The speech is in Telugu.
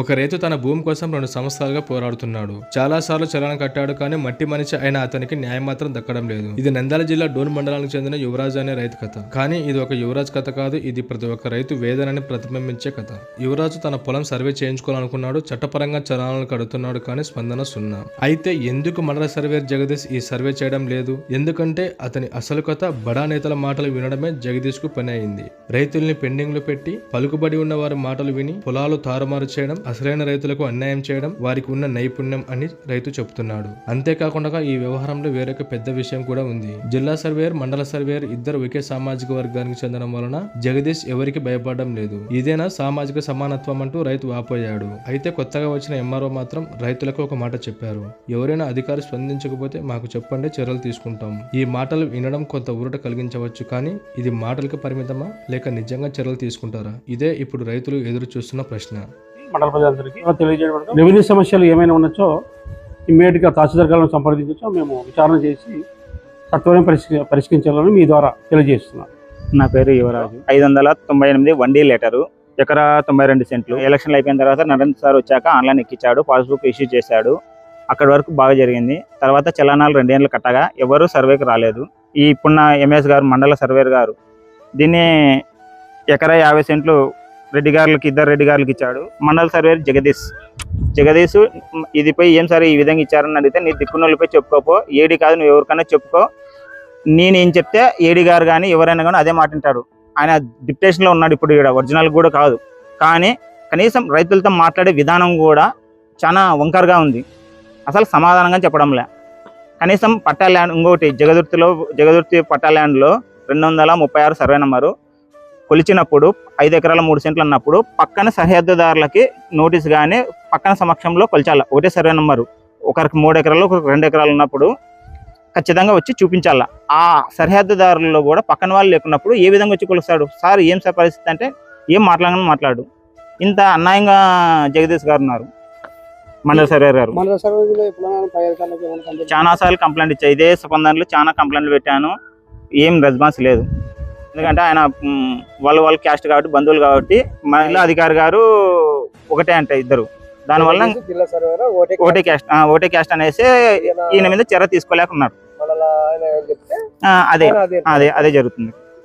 ఒక రైతు తన భూమి కోసం రెండు సంవత్సరాలుగా పోరాడుతున్నాడు. చాలా సార్లు చలనం కట్టాడు కానీ మట్టి మనిషి అయిన అతనికి న్యాయం మాత్రం దక్కడం లేదు. ఇది నంద్యాల జిల్లా డోన్ మండలానికి చెందిన యువరాజ్ అనే రైతు కథ. కానీ ఇది ఒక యువరాజ్ కథ కాదు ఇది ప్రతి ఒక్క రైతు వేదనని ప్రతిబింబించే కథ. యువరాజు తన పొలం సర్వే చేయించుకోవాలనుకున్నాడు చట్టపరంగా చలనాలను కడుతున్నాడు కానీ స్పందన సున్నా. అయితే ఎందుకు మండల సర్వేర్ జగదీష్ ఈ సర్వే చేయడం లేదు? ఎందుకంటే అతని అసలు కథ బడా నేతల మాటలు వినడమే జగదీష్కు పని అయింది. రైతుల్ని పెండింగ్లో పెట్టి పలుకుబడి ఉన్న వారి మాటలు విని పొలాలు తారుమారు చేయడం అసలైన రైతులకు అన్యాయం చేయడం వారికి ఉన్న నైపుణ్యం అని రైతు చెబుతున్నాడు అంతేకాకుండా ఈ వ్యవహారంలో వేరొక పెద్ద విషయం కూడా ఉంది. జిల్లా సర్వేయర్ మండల సర్వేయర్ ఇద్దరు ఒకే సామాజిక వర్గానికి చెందడం వలన జగదీష్ ఎవరికి భయపడడం లేదు. ఇదేనా సామాజిక సమానత్వం అంటూ రైతు వాపోయాడు అయితే కొత్తగా వచ్చిన ఎంఆర్ఓ మాత్రం రైతులకు ఒక మాట చెప్పారు. ఎవరైనా అధికారి స్పందించకపోతే మాకు చెప్పండి చర్యలు తీసుకుంటాం. ఈ మాటలు వినడం కొంత ఊరట కలిగించవచ్చు కానీ ఇది మాటలకు పరిమితమా? లేక నిజంగా చర్యలు తీసుకుంటారా? ఇదే ఇప్పుడు రైతులు ఎదురు చూస్తున్న ప్రశ్న. మండల ప్రజలందరికీ తెలియజేయడం రెవెన్యూ సమస్యలు ఏమైనా ఉండొచ్చో ఇమ్మీడియట్గా తహసీల్దార్ గారిని సంప్రదించో మేము విచారణ చేసి సత్వరం పరిష్క పరిష్కరించాలని మీ ద్వారా తెలియజేస్తున్నాను నా పేరు యువరాజు. ఐదు వందల తొంభై ఎనిమిది వన్ డీ లెటరు. ఎకరా తొంభై రెండు సెంట్లు. ఎలక్షన్లు అయిపోయిన తర్వాత నరేంద్ర సార్ వచ్చాక ఆన్లైన్ ఎక్కించాడు పాస్బుక్ ఇష్యూ చేశాడు. అక్కడి వరకు బాగా జరిగింది. తర్వాత చలనాలు రెండేళ్ళు కట్టగా ఎవరు సర్వేకి రాలేదు. ఈ ఇప్పుడున్న ఎంఎస్ గారు మండల సర్వేర్ గారు దీన్ని ఎకరా యాభై సెంట్లు రెడ్డి గారులకి ఇద్దరు రెడ్డి గారులకి ఇచ్చాడు. మండల సర్వేర్ జగదీష్. జగదీష్ ఇది పోయి ఏం సరే ఈ విధంగా ఇచ్చారని అడిగితే నీ దిక్కున్నోళ్ళపై చెప్పుకోపో. ఏడి కాదు నువ్వు ఎవరికైనా చెప్పుకో. నేను ఏం చెప్తే ఏడి గారు కానీ ఎవరైనా కానీ అదే మాటింటాడు ఆయన డిప్టేషన్లో ఉన్నాడు ఇప్పుడు ఇక్కడ ఒరిజినల్ కూడా కాదు. కానీ కనీసం రైతులతో మాట్లాడే విధానం కూడా చాలా వంకరగా ఉంది. అసలు సమాధానంగా చెప్పడంలే. కనీసం పట్టా ల్యాండ్ ఇంకోటి జగదుర్తిలో జగదుర్తి పట్టా ల్యాండ్లో రెండు వందల ముప్పై ఆరు సర్వే నెంబరు. కొలిచినప్పుడు ఐదు ఎకరాల మూడు సెంట్లు అన్నప్పుడు పక్కన సరిహద్దుదారులకి నోటీస్ కానీ పక్కన సమక్షంలో కొలిచాల. ఒకటే సర్వే నెంబరు. ఒకరికి మూడు ఎకరాలు ఒకరికి రెండు ఎకరాలు ఉన్నప్పుడు ఖచ్చితంగా వచ్చి చూపించాల. ఆ సరిహద్దుదారుల్లో కూడా పక్కన వాళ్ళు లేకున్నప్పుడు ఏ విధంగా వచ్చి కొలుస్తాడు? సార్ ఏం సార్ పరిస్థితి అంటే ఏం మాట్లాడని మాట్లాడు. ఇంత అన్యాయంగా జగదీష్ గారు ఉన్నారు. మండల సర్వేర్ గారు. చాలా సార్లు కంప్లైంట్ ఇచ్చా ఇదే స్పందనలో చాలా కంప్లైంట్లు పెట్టాను. ఏం రెస్పాన్స్ లేదు. ఎందుకంటే ఆయన వాళ్ళ వాళ్ళ క్యాస్ట్ కాబట్టి బంధువులు కాబట్టి మహిళా అధికారి గారు ఒకటే అంటే ఇద్దరు. దానివల్ల జిల్లా సర్వేలో ఓటే క్యాస్ట్ ఓటే క్యాస్ట్ అనేసి ఈయన మీద చర్య తీసుకోలేకున్నారు. అదే. అదే అదే జరుగుతుంది.